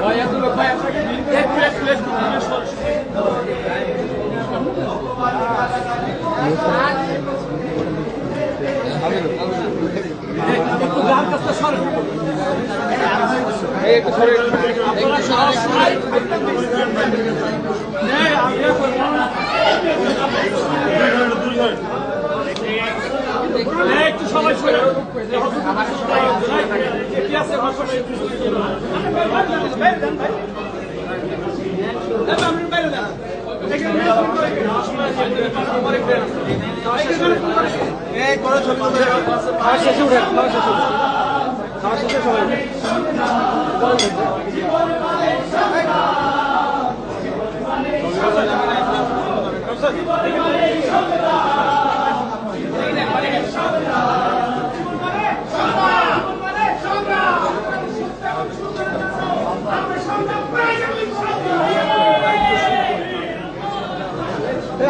Vai, Arthur, vai, Arthur. É flash, flash, flash, flash. একটু সরে একটু সরে শেষে উঠে খাওয়া শেষে সবাই